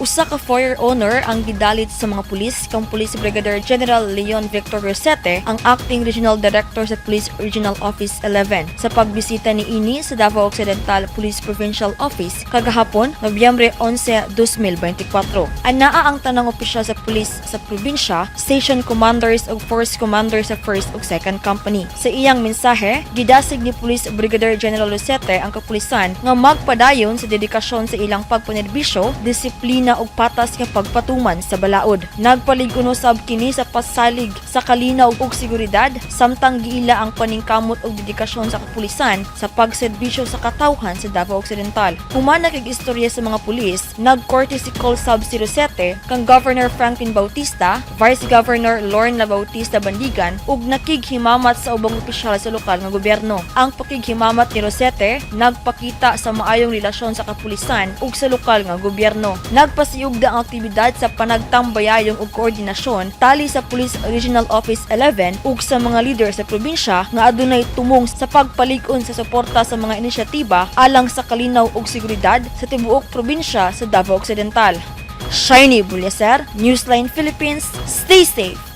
Usa ka fire owner ang gidalit sa mga pulis kang Police Brigadier General Leon Victor Rosete, ang Acting Regional Director sa Police Regional Office 11 sa pagbisita ni ini sa Davao Occidental Police Provincial Office kagahapon, Nobyembre 11, 2024. Anaa ang tanang opisyal sa pulis sa probinsya, station commanders ug force commanders sa 1st ug 2nd Company. Sa iyang mensahe, gidasig ni Police Brigadier General Rosete ang kapulisan nga magpadayon sa dedikasyon sa ilang pagpanerbisyo, disiplina ug patas nga pagpatuman sa balaod. Nagpalig-uno sab kini sa pasalig sa kalinaw ug seguridad samtang giila ang paningkamot ug dedikasyon sa kapulisan sa pagserbisyo sa katawhan sa Davao Occidental. Humana kag istorya sa mga pulis, nag-courtesy call sub si Rosete kang Governor Franklin Bautista, Vice Governor Lorna Bautista Bandigan ug nakighimamat sa ubang opisyal sa lokal nga gobyerno. Ang pakighimamat ni Rosete nagpakita sa maayong relasyon sa kapulisan ug sa lokal nga gobyerno. Nagpasiyugda ang aktibidad sa panagtambayayong ug koordinasyon tali sa Police Regional Office 11 ug sa mga leader sa probinsya nga adunay tumong sa pagpalig-on sa suporta sa mga inisyatiba alang sa kalinaw ug seguridad sa tibuok probinsya sa Davao Occidental. Shiny Bulyaser, Newsline Philippines, stay safe!